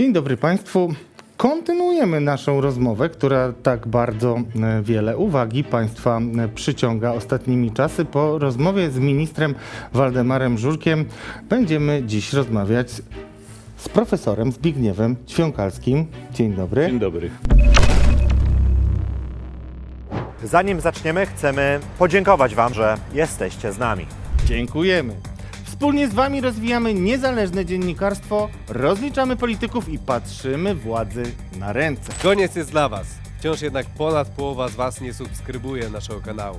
Dzień dobry Państwu. Kontynuujemy naszą rozmowę, która tak bardzo e, wiele uwagi Państwa e, przyciąga ostatnimi czasy. Po rozmowie z ministrem Waldemarem Żurkiem będziemy dziś rozmawiać z profesorem Zbigniewem Ćwiąkalskim. Dzień dobry. Dzień dobry. Zanim zaczniemy, chcemy podziękować Wam, że jesteście z nami. Dziękujemy. Wspólnie z Wami rozwijamy niezależne dziennikarstwo, rozliczamy polityków i patrzymy władzy na ręce. Koniec jest dla Was. Wciąż jednak ponad połowa z Was nie subskrybuje naszego kanału.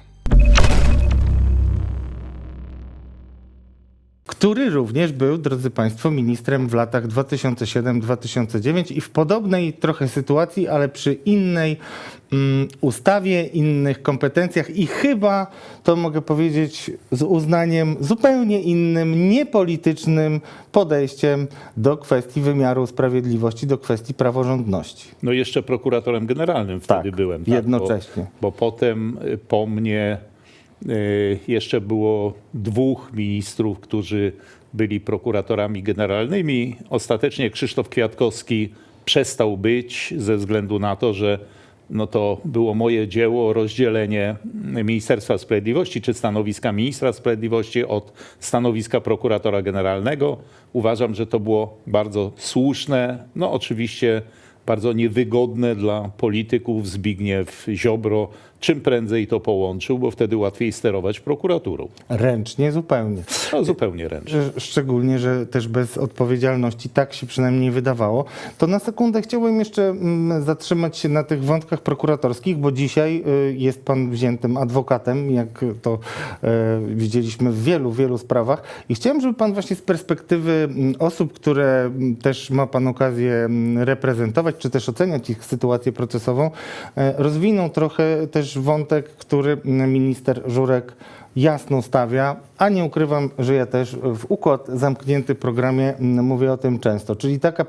Który również był, drodzy Państwo, ministrem w latach 2007-2009 i w podobnej trochę sytuacji, ale przy innej mm, ustawie, innych kompetencjach i chyba, to mogę powiedzieć z uznaniem, zupełnie innym, niepolitycznym podejściem do kwestii wymiaru sprawiedliwości, do kwestii praworządności. No jeszcze prokuratorem generalnym wtedy Tak, byłem. jednocześnie. Bo, bo potem y, po mnie jeszcze było dwóch ministrów, którzy byli prokuratorami generalnymi. Ostatecznie Krzysztof Kwiatkowski przestał być ze względu na to, że no to było moje dzieło rozdzielenie Ministerstwa Sprawiedliwości czy stanowiska ministra sprawiedliwości od stanowiska prokuratora generalnego. Uważam, że to było bardzo słuszne. No oczywiście bardzo niewygodne dla polityków Zbigniew Ziobro. Czym prędzej to połączył, bo wtedy łatwiej sterować prokuraturą. Ręcznie zupełnie. No zupełnie ręcznie. Szczególnie, że też bez odpowiedzialności, tak się przynajmniej wydawało. To na sekundę chciałbym jeszcze mm, zatrzymać się na tych wątkach prokuratorskich, bo dzisiaj y, jest pan wziętym adwokatem, jak to e, widzieliśmy w wielu, wielu sprawach. I chciałem, żeby pan właśnie z perspektywy mm, osób, które mm, też ma pan okazję reprezentować, czy też oceniać ich sytuację procesową, e, rozwinął trochę też wątek, który minister Żurek jasno stawia, a nie ukrywam, że ja też w układ zamknięty programie mówię o tym często. Czyli taka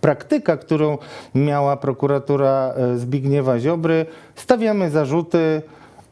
praktyka, którą miała prokuratura e, Zbigniewa Ziobry, stawiamy zarzuty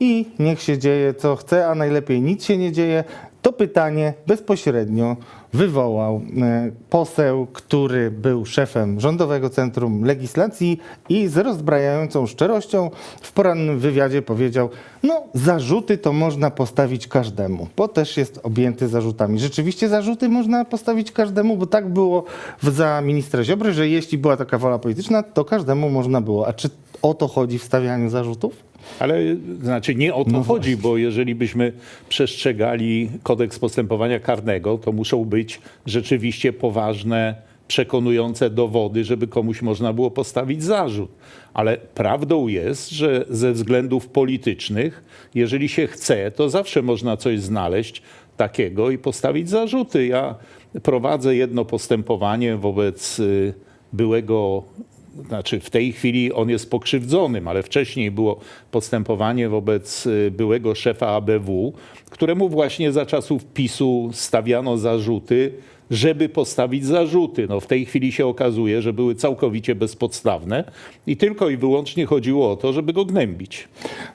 i niech się dzieje co chce, a najlepiej nic się nie dzieje. To pytanie bezpośrednio wywołał e, poseł, który był szefem Rządowego Centrum Legislacji i z rozbrajającą szczerością w porannym wywiadzie powiedział: No, zarzuty to można postawić każdemu, bo też jest objęty zarzutami. Rzeczywiście zarzuty można postawić każdemu, bo tak było za ministra Ziobry, że jeśli była taka wola polityczna, to każdemu można było. A czy o to chodzi w stawianiu zarzutów? Ale znaczy nie o to chodzi, bo jeżeli byśmy przestrzegali kodeks postępowania karnego, to muszą być rzeczywiście poważne, przekonujące dowody, żeby komuś można było postawić zarzut. Ale prawdą jest, że ze względów politycznych, jeżeli się chce, to zawsze można coś znaleźć takiego i postawić zarzuty. Ja prowadzę jedno postępowanie wobec y, byłego znaczy w tej chwili on jest pokrzywdzonym, ale wcześniej było postępowanie wobec y, byłego szefa ABW, któremu właśnie za czasów PiSu stawiano zarzuty, żeby postawić zarzuty. No w tej chwili się okazuje, że były całkowicie bezpodstawne i tylko i wyłącznie chodziło o to, żeby go gnębić.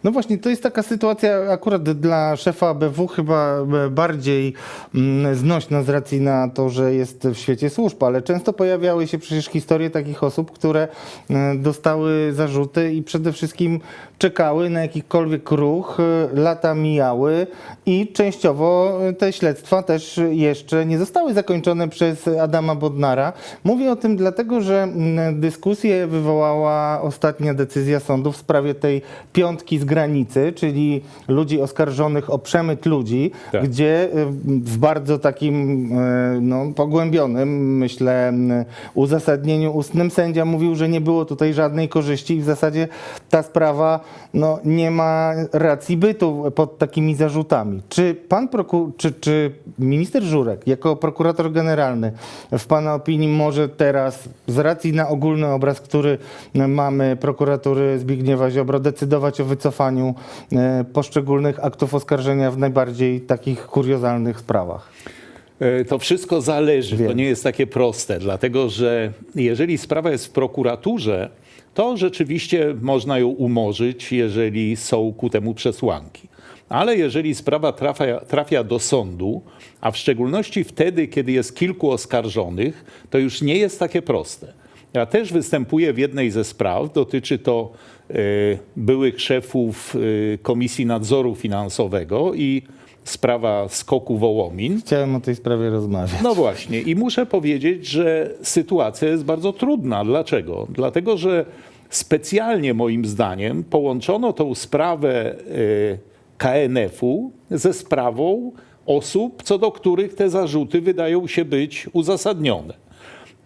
No właśnie, to jest taka sytuacja akurat dla szefa ABW chyba e, bardziej mm, znośna z racji na to, że jest w świecie służb, ale często pojawiały się przecież historie takich osób, które e, dostały zarzuty i przede wszystkim czekały na jakikolwiek ruch, e, lata mijały i częściowo te śledztwa też jeszcze nie zostały zakończone przez Adama Bodnara. Mówię o tym dlatego, że mm, dyskusję wywołała ostatnia decyzja sądu w sprawie tej piątki z granicy, czyli ludzi oskarżonych o przemyt ludzi, Tak. gdzie y, w bardzo takim y, no, pogłębionym, myślę, y, uzasadnieniu ustnym sędzia mówił, że nie było tutaj żadnej korzyści i w zasadzie ta sprawa no, nie ma racji bytu pod takimi zarzutami. Czy pan proku- czy, czy minister Żurek jako prokurator prokurator generalny w Pana opinii może teraz, z racji na ogólny obraz, który mamy prokuratury Zbigniewa Ziobro, decydować o wycofaniu e, poszczególnych aktów oskarżenia w najbardziej takich kuriozalnych sprawach? E, To wszystko zależy, to Wiem. nie jest takie proste, dlatego że jeżeli sprawa jest w prokuraturze, to rzeczywiście można ją umorzyć, jeżeli są ku temu przesłanki. Ale jeżeli sprawa trafia, trafia do sądu, a w szczególności wtedy, kiedy jest kilku oskarżonych, to już nie jest takie proste. Ja też występuję w jednej ze spraw, dotyczy to e, byłych szefów e, Komisji Nadzoru Finansowego i sprawa skoku Wołomin. Chciałem o tej sprawie rozmawiać. No właśnie, i muszę powiedzieć, że sytuacja jest bardzo trudna. Dlaczego? Dlatego, że specjalnie moim zdaniem połączono tą sprawę y, KNF-u ze sprawą osób, co do których te zarzuty wydają się być uzasadnione.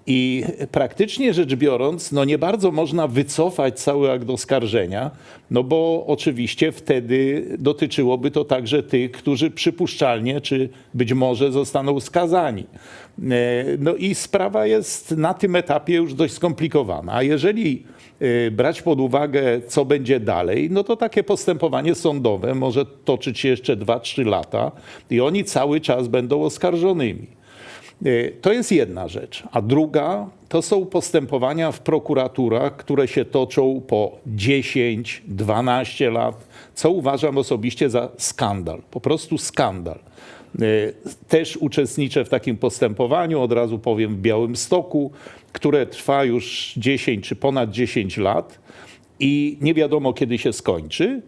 I praktycznie rzecz biorąc, no nie bardzo można wycofać cały akt oskarżenia, no bo oczywiście wtedy dotyczyłoby to także tych, którzy przypuszczalnie czy być może zostaną skazani. E, No i sprawa jest na tym etapie już dość skomplikowana. A jeżeli e, brać pod uwagę, co będzie dalej, no to takie postępowanie sądowe może toczyć się jeszcze 2-3 lata i oni cały czas będą oskarżonymi. Y, To jest jedna rzecz. A druga to są postępowania w prokuraturach, które się toczą po 10, 12 lat, co uważam osobiście za skandal. Po prostu skandal. Y, Też uczestniczę w takim postępowaniu, od razu powiem, w Białymstoku, które trwa już 10 czy ponad 10 lat i nie wiadomo kiedy się skończy.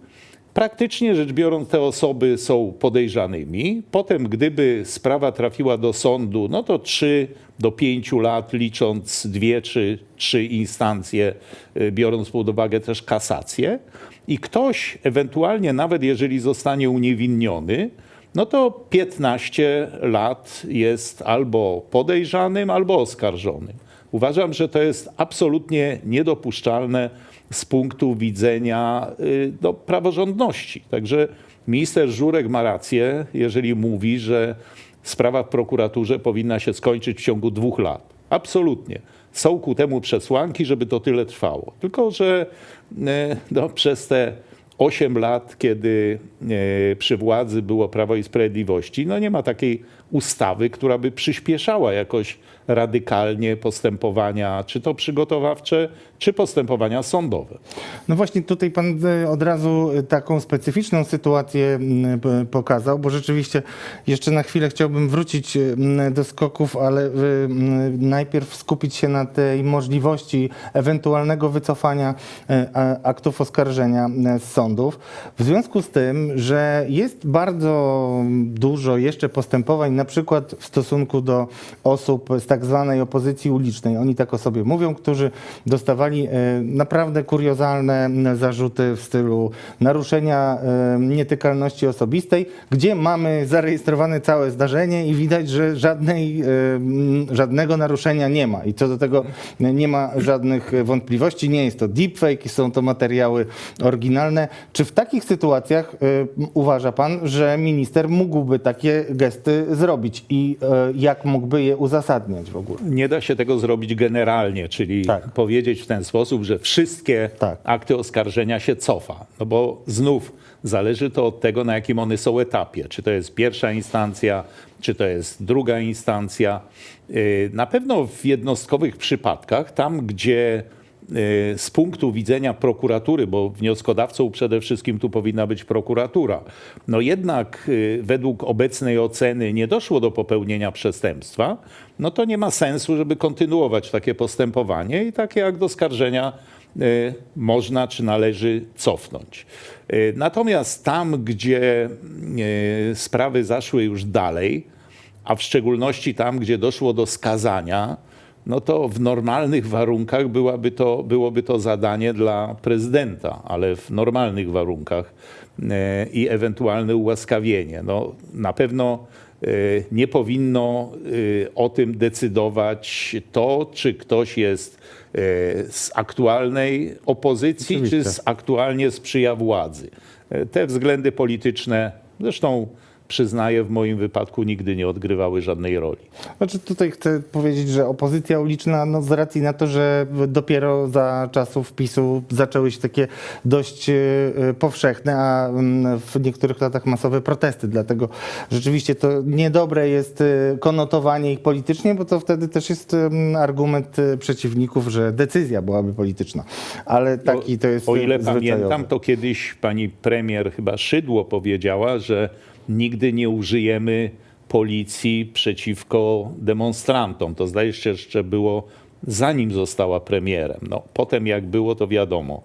Praktycznie rzecz biorąc, te osoby są podejrzanymi. Potem, gdyby sprawa trafiła do sądu, no to 3 do 5 lat, licząc dwie czy trzy instancje, y, biorąc pod uwagę też kasację. I ktoś, ewentualnie nawet jeżeli zostanie uniewinniony, no to 15 lat jest albo podejrzanym, albo oskarżonym. Uważam, że to jest absolutnie niedopuszczalne z punktu widzenia y, no, praworządności. Także minister Żurek ma rację, jeżeli mówi, że sprawa w prokuraturze powinna się skończyć w ciągu dwóch lat. Absolutnie. Są ku temu przesłanki, żeby to tyle trwało. Tylko, że y, no, przez te 8 lat, kiedy przy władzy było Prawo i Sprawiedliwości, no nie ma takiej ustawy, która by przyspieszała jakoś radykalnie postępowania, czy to przygotowawcze, czy postępowania sądowe. No właśnie tutaj pan e, od razu e, taką specyficzną sytuację pokazał, bo rzeczywiście jeszcze na chwilę chciałbym wrócić m, do skoków, ale e, najpierw skupić się na tej możliwości ewentualnego wycofania e, aktów oskarżenia e, z sądów. W związku z tym, że jest bardzo dużo jeszcze postępowań, na przykład w stosunku do osób z tak zwanej opozycji ulicznej, oni tak o sobie mówią, którzy dostawali e, naprawdę kuriozalne zarzuty w stylu naruszenia e, nietykalności osobistej, gdzie mamy zarejestrowane całe zdarzenie i widać, że żadnej, e, żadnego naruszenia nie ma. I co do tego nie ma żadnych wątpliwości. Nie jest to deepfake, są to materiały oryginalne. Czy w takich sytuacjach uważa pan, że minister mógłby takie gesty zrobić i e, jak mógłby je uzasadniać w ogóle? Nie da się tego zrobić generalnie, czyli Tak. powiedzieć w ten sposób, że wszystkie Tak. akty oskarżenia się cofa. No bo znów zależy to od tego, na jakim one są etapie. Czy to jest pierwsza instancja, czy to jest druga instancja. Yy, Na pewno w jednostkowych przypadkach, tam gdzie z punktu widzenia prokuratury, bo wnioskodawcą przede wszystkim tu powinna być prokuratura, no jednak yy, według obecnej oceny nie doszło do popełnienia przestępstwa, no to nie ma sensu, żeby kontynuować takie postępowanie i takie akt oskarżenia y, można czy należy cofnąć. Y, Natomiast tam, gdzie y, sprawy zaszły już dalej, a w szczególności tam, gdzie doszło do skazania, no to w normalnych warunkach byłaby to, byłoby to zadanie dla prezydenta, ale w normalnych warunkach e, i ewentualne ułaskawienie. No, na pewno e, nie powinno e, o tym decydować to, czy ktoś jest z aktualnej opozycji, Oczywiście. czy z aktualnie sprzyja władzy. Te względy polityczne, zresztą przyznaję, w moim wypadku nigdy nie odgrywały żadnej roli. Znaczy tutaj chcę powiedzieć, że opozycja uliczna, no z racji na to, że dopiero za czasów PiSu zaczęły się takie dość e, powszechne, a mm, w niektórych latach masowe protesty. Dlatego rzeczywiście to niedobre jest e, konotowanie ich politycznie, bo to wtedy też jest mm, argument e, przeciwników, że decyzja byłaby polityczna. Ale taki to jest O ile zwyczajowy. pamiętam, to kiedyś pani premier chyba Szydło powiedziała, że nigdy nie użyjemy policji przeciwko demonstrantom. To zdaje się jeszcze było zanim została premierem. No, potem jak było, to wiadomo.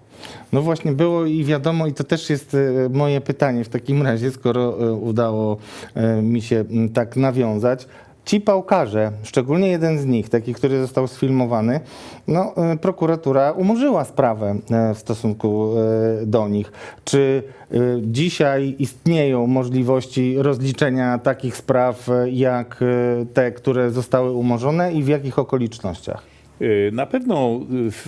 No właśnie było i wiadomo, i to też jest e, moje pytanie w takim razie, skoro e, udało e, mi się tak nawiązać. Ci pałkarze, szczególnie jeden z nich, taki, który został sfilmowany, no, e, prokuratura umorzyła sprawę e, w stosunku e, do nich. Czy dzisiaj istnieją możliwości rozliczenia takich spraw jak te, które zostały umorzone i w jakich okolicznościach? Y, Na pewno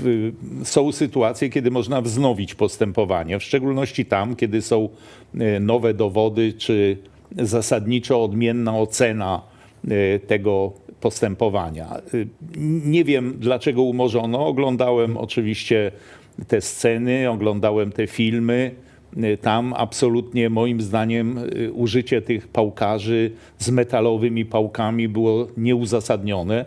y, y, są sytuacje, kiedy można wznowić postępowanie, w szczególności tam, kiedy są y, nowe dowody czy zasadniczo odmienna ocena y, tego postępowania. Y, Nie wiem, dlaczego umorzono. Oglądałem oczywiście te sceny, oglądałem te filmy. Y, Tam absolutnie moim zdaniem y, użycie tych pałkarzy z metalowymi pałkami było nieuzasadnione.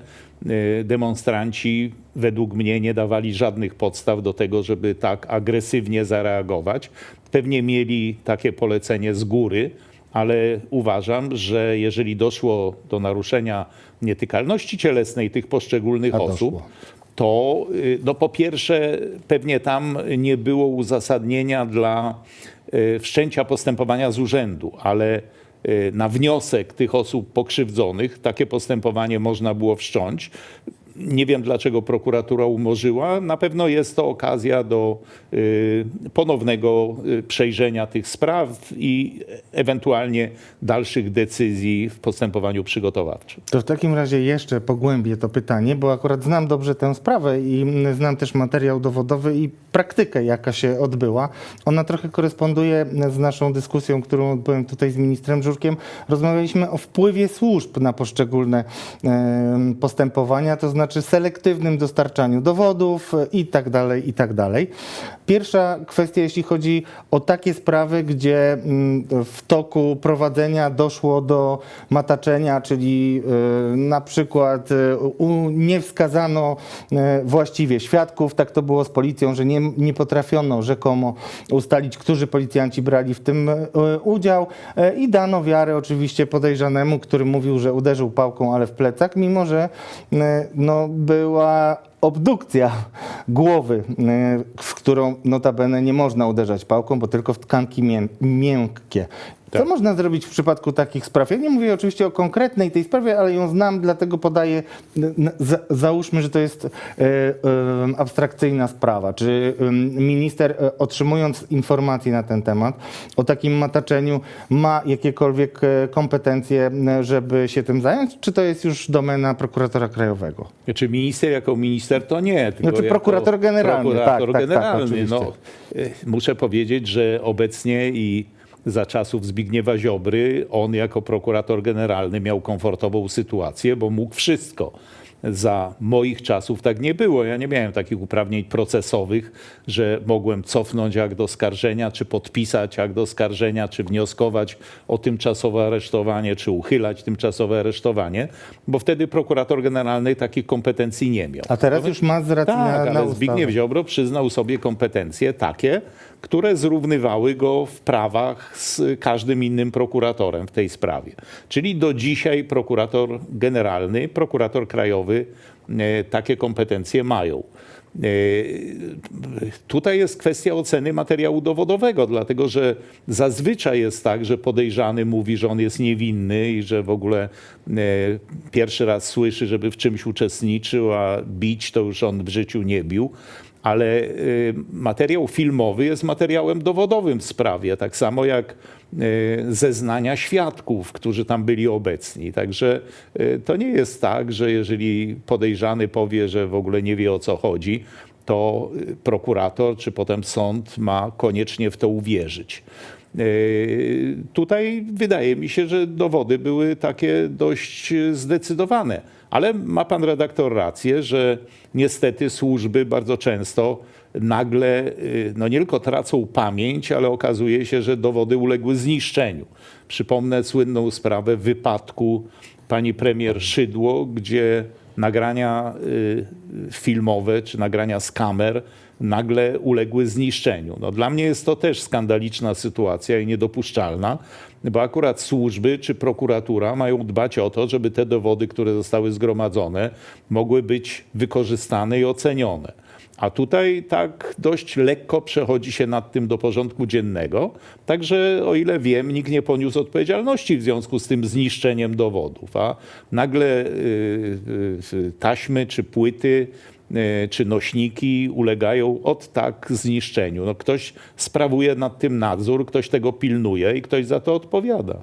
Y, Demonstranci według mnie nie dawali żadnych podstaw do tego, żeby tak agresywnie zareagować. Pewnie mieli takie polecenie z góry, ale uważam, że jeżeli doszło do naruszenia nietykalności cielesnej tych poszczególnych A osób, doszło. to y, no po pierwsze pewnie tam nie było uzasadnienia dla y, wszczęcia postępowania z urzędu, ale y, na wniosek tych osób pokrzywdzonych takie postępowanie można było wszcząć. Nie wiem, dlaczego prokuratura umorzyła. Na pewno jest to okazja do ponownego y, przejrzenia tych spraw i ewentualnie dalszych decyzji w postępowaniu przygotowawczym. To w takim razie jeszcze pogłębię to pytanie, bo akurat znam dobrze tę sprawę i znam też materiał dowodowy i praktykę, jaka się odbyła. Ona trochę koresponduje z naszą dyskusją, którą odbyłem tutaj z ministrem Żurkiem. Rozmawialiśmy o wpływie służb na poszczególne em, postępowania, to znaczy selektywnym dostarczaniu dowodów e, i tak dalej, i tak dalej. Pierwsza kwestia, jeśli chodzi o takie sprawy, gdzie mm, w toku prowadzenia doszło do mataczenia, czyli y, na przykład y, nie wskazano y, właściwie świadków, tak to było z policją, że nie, nie potrafiono rzekomo ustalić, którzy policjanci brali w tym udział. I dano wiarę oczywiście podejrzanemu, który mówił, że uderzył pałką, ale w plecach, mimo że no, była obdukcja głowy, y, w którą notabene nie można uderzać pałką, bo tylko w tkanki mię- miękkie. Co można zrobić w przypadku takich spraw? Ja nie mówię oczywiście o konkretnej tej sprawie, ale ją znam, dlatego podaję, za, załóżmy, że to jest e, e, abstrakcyjna sprawa. Czy minister e, otrzymując informacje na ten temat o takim mataczeniu ma jakiekolwiek e, kompetencje, żeby się tym zająć, czy to jest już domena prokuratora krajowego? Znaczy minister jako minister to nie. Tylko Znaczy prokurator generalny, Prokurator tak, tak, tak, generalny. oczywiście. no, y, muszę powiedzieć, że obecnie i za czasów Zbigniewa Ziobry on jako prokurator generalny miał komfortową sytuację, bo mógł wszystko. Za moich czasów tak nie było. Ja nie miałem takich uprawnień procesowych, że mogłem cofnąć akt oskarżenia, czy podpisać akt oskarżenia, czy wnioskować o tymczasowe aresztowanie, czy uchylać tymczasowe aresztowanie, bo wtedy prokurator generalny takich kompetencji nie miał. A teraz już ma z racji Tak, na, ale na ustawę. Zbigniew Ziobro przyznał sobie kompetencje takie, które zrównywały go w prawach z każdym innym prokuratorem w tej sprawie. Czyli do dzisiaj prokurator generalny, prokurator krajowy e, takie kompetencje mają. E, Tutaj jest kwestia oceny materiału dowodowego, dlatego że zazwyczaj jest tak, że podejrzany mówi, że on jest niewinny i że w ogóle e, pierwszy raz słyszy, żeby w czymś uczestniczył, a bić to już on w życiu nie bił. Ale y, materiał filmowy jest materiałem dowodowym w sprawie, tak samo jak y, zeznania świadków, którzy tam byli obecni. Także y, to nie jest tak, że jeżeli podejrzany powie, że w ogóle nie wie o co chodzi, to prokurator czy potem sąd ma koniecznie w to uwierzyć. Tutaj wydaje mi się, że dowody były takie dość zdecydowane. Ale ma pan redaktor rację, że niestety służby bardzo często nagle yy, no nie tylko tracą pamięć, ale okazuje się, że dowody uległy zniszczeniu. Przypomnę słynną sprawę wypadku pani premier Szydło, gdzie nagrania y, filmowe czy nagrania z kamer nagle uległy zniszczeniu. No, dla mnie jest to też skandaliczna sytuacja i niedopuszczalna, bo akurat służby czy prokuratura mają dbać o to, żeby te dowody, które zostały zgromadzone, mogły być wykorzystane i ocenione. A tutaj tak dość lekko przechodzi się nad tym do porządku dziennego. Także o ile wiem, nikt nie poniósł odpowiedzialności w związku z tym zniszczeniem dowodów. A nagle y, y, taśmy czy płyty y, czy nośniki ulegają od tak zniszczeniu. No ktoś sprawuje nad tym nadzór, ktoś tego pilnuje i ktoś za to odpowiada.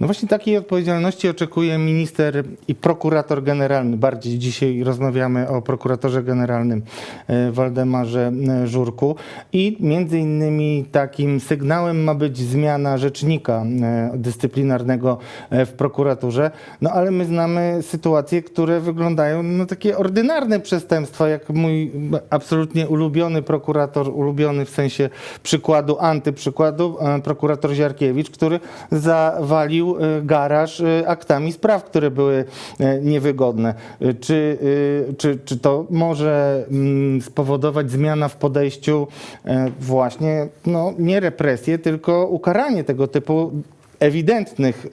No właśnie takiej odpowiedzialności oczekuje minister i prokurator generalny. Bardziej dzisiaj rozmawiamy o prokuratorze generalnym e, Waldemarze e, Żurku i między innymi takim sygnałem ma być zmiana rzecznika dyscyplinarnego w prokuraturze. No ale my znamy sytuacje, które wyglądają no takie ordynarne przestępstwa, jak mój absolutnie ulubiony prokurator, ulubiony w sensie przykładu, antyprzykładu, e, prokurator Ziarkiewicz, który zawalił e, garaż e, aktami spraw, które były niewygodne. Czy, czy, czy to może mm, spowodować zmiana w podejściu właśnie, no nie represję, tylko ukaranie tego typu ewidentnych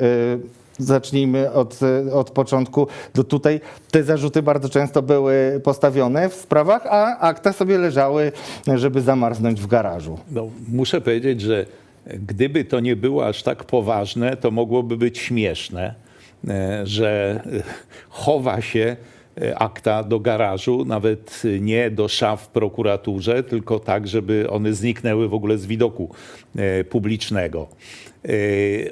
Zacznijmy od, od początku. Do tutaj te zarzuty bardzo często były postawione w sprawach, a akta sobie leżały, żeby zamarznąć w garażu. No, muszę powiedzieć, że gdyby to nie było aż tak poważne, to mogłoby być śmieszne, e, że chowa się akta do garażu, nawet nie do szaf w prokuraturze, tylko tak, żeby one zniknęły w ogóle z widoku e, publicznego. E,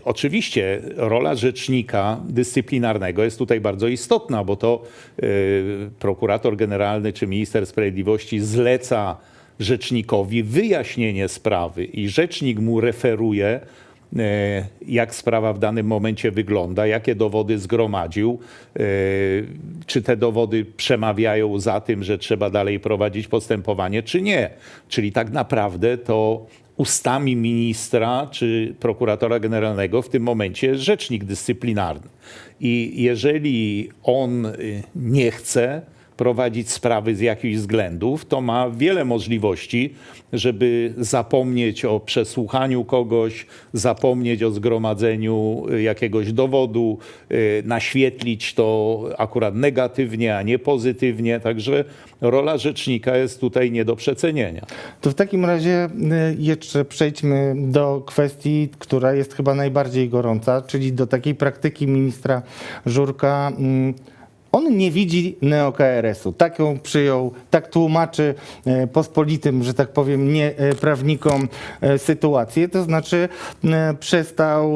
Oczywiście rola rzecznika dyscyplinarnego jest tutaj bardzo istotna, bo to e, prokurator generalny czy minister sprawiedliwości zleca rzecznikowi wyjaśnienie sprawy i rzecznik mu referuje, e, jak sprawa w danym momencie wygląda, jakie dowody zgromadził, e, czy te dowody przemawiają za tym, że trzeba dalej prowadzić postępowanie, czy nie. Czyli tak naprawdę to ustami ministra czy prokuratora generalnego w tym momencie rzecznik dyscyplinarny. I jeżeli on y, nie chce, prowadzić sprawy z jakichś względów, to ma wiele możliwości, żeby zapomnieć o przesłuchaniu kogoś, zapomnieć o zgromadzeniu y, jakiegoś dowodu, y, naświetlić to akurat negatywnie, a nie pozytywnie. Także rola rzecznika jest tutaj nie do przecenienia. To w takim razie y, jeszcze przejdźmy do kwestii, która jest chyba najbardziej gorąca, czyli do takiej praktyki ministra Żurka. On nie widzi neo-KRS-u. Tak ją przyjął, tak tłumaczy e, pospolitym, że tak powiem, nie e, prawnikom e, sytuację. To znaczy przestał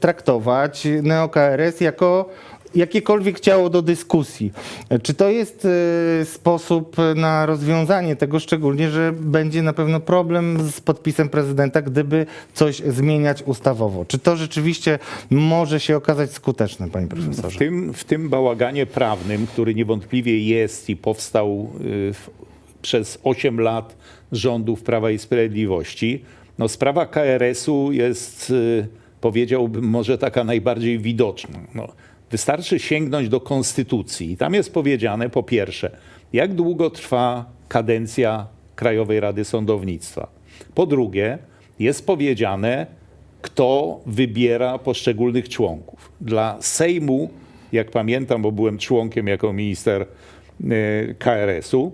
traktować neo-KRS jako jakiekolwiek ciało do dyskusji. Czy to jest e, sposób na rozwiązanie tego, szczególnie, że będzie na pewno problem z podpisem prezydenta, gdyby coś zmieniać ustawowo? Czy to rzeczywiście może się okazać skuteczne, panie W profesorze? tym, w tym bałaganie prawnym, który niewątpliwie jest i powstał y, w, przez 8 lat rządów Prawa i Sprawiedliwości, no sprawa KRS-u jest, y, powiedziałbym, może taka najbardziej widoczna. No, wystarczy sięgnąć do konstytucji. Tam jest powiedziane, po pierwsze, jak długo trwa kadencja Krajowej Rady Sądownictwa. Po drugie, jest powiedziane, kto wybiera poszczególnych członków. Dla Sejmu, jak pamiętam, bo byłem członkiem jako minister e, KRS-u,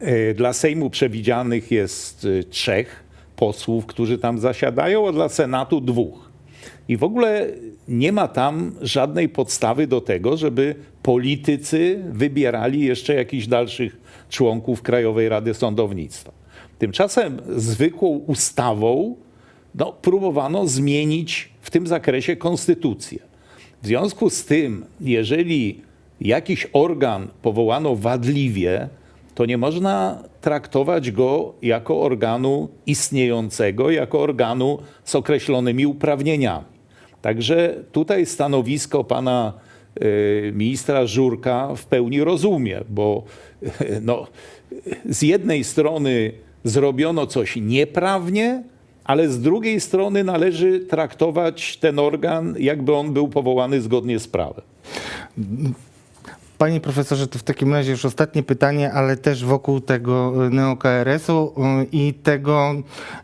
e, dla Sejmu przewidzianych jest e, trzech posłów, którzy tam zasiadają, a dla Senatu dwóch. I w ogóle nie ma tam żadnej podstawy do tego, żeby politycy wybierali jeszcze jakichś dalszych członków Krajowej Rady Sądownictwa. Tymczasem zwykłą ustawą no, próbowano zmienić w tym zakresie konstytucję. W związku z tym, jeżeli jakiś organ powołano wadliwie, to nie można traktować go jako organu istniejącego, jako organu z określonymi uprawnieniami. Także tutaj stanowisko pana y, ministra Żurka w pełni rozumie, bo no, z jednej strony zrobiono coś nieprawnie, ale z drugiej strony należy traktować ten organ, jakby on był powołany zgodnie z prawem. Panie profesorze, to w takim razie już ostatnie pytanie, ale też wokół tego y, neo-KRS-u y, i tego,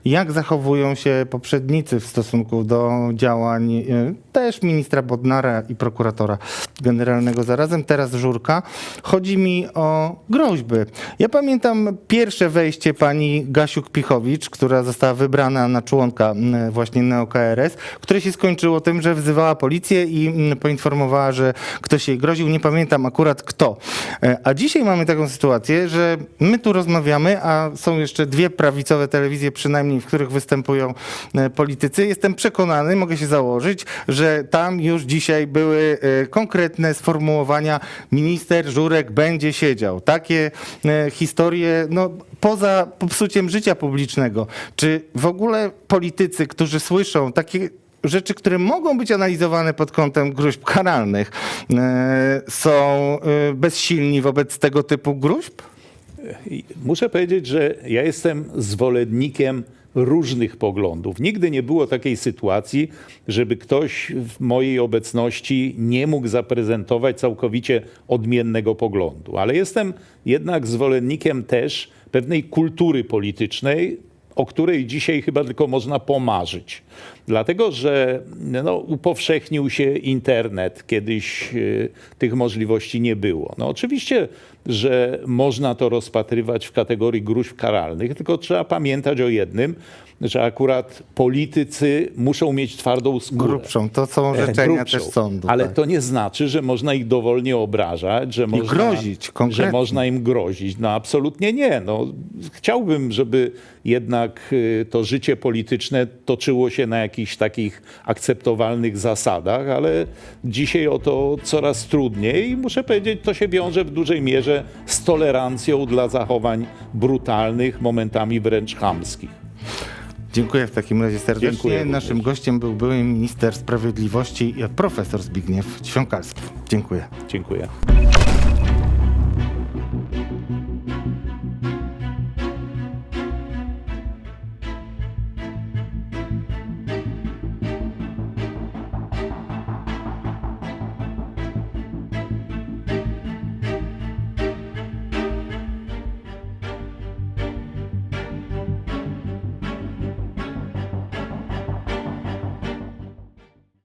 jak zachowują się poprzednicy w stosunku do działań y, też ministra Bodnara i prokuratora generalnego zarazem, teraz Żurka. Chodzi mi o groźby. Ja pamiętam pierwsze wejście pani Gasiuk-Pichowicz, która została wybrana na członka właśnie neo-KRS, które się skończyło tym, że wzywała policję i poinformowała, że ktoś jej groził. Nie pamiętam akurat kto. E, A dzisiaj mamy taką sytuację, że my tu rozmawiamy, a są jeszcze dwie prawicowe telewizje przynajmniej, w których występują e, politycy. Jestem przekonany, mogę się założyć, że tam już dzisiaj były e, konkretne sformułowania minister Żurek będzie siedział. Takie historie, no poza popsuciem życia publicznego. Czy w ogóle politycy, którzy słyszą takie rzeczy, które mogą być analizowane pod kątem gruźb karalnych, e, są e, bezsilni wobec tego typu gruźb? Muszę powiedzieć, że ja jestem zwolennikiem różnych poglądów. Nigdy nie było takiej sytuacji, żeby ktoś w mojej obecności nie mógł zaprezentować całkowicie odmiennego poglądu. Ale jestem jednak zwolennikiem też pewnej kultury politycznej, o której dzisiaj chyba tylko można pomarzyć. Dlatego, że no, upowszechnił się internet, kiedyś e, tych możliwości nie było. No, oczywiście, że można to rozpatrywać w kategorii gruźb karalnych, tylko trzeba pamiętać o jednym, że akurat politycy muszą mieć twardą skórę. Grubszą. To są orzeczenia Grubszą. też sądu. Ale tak. to nie znaczy, że można ich dowolnie obrażać, że można, grozić konkretnie. że można im grozić. No absolutnie nie. No, chciałbym, żeby jednak y, to życie polityczne toczyło się na jakichś takich akceptowalnych zasadach, ale dzisiaj o to coraz trudniej i muszę powiedzieć, to się wiąże w dużej mierze z tolerancją dla zachowań brutalnych, momentami wręcz chamskich. Dziękuję w takim razie serdecznie. Dziękuję również. Naszym gościem był były minister sprawiedliwości profesor Zbigniew Świąkalski. Dziękuję. Dziękuję.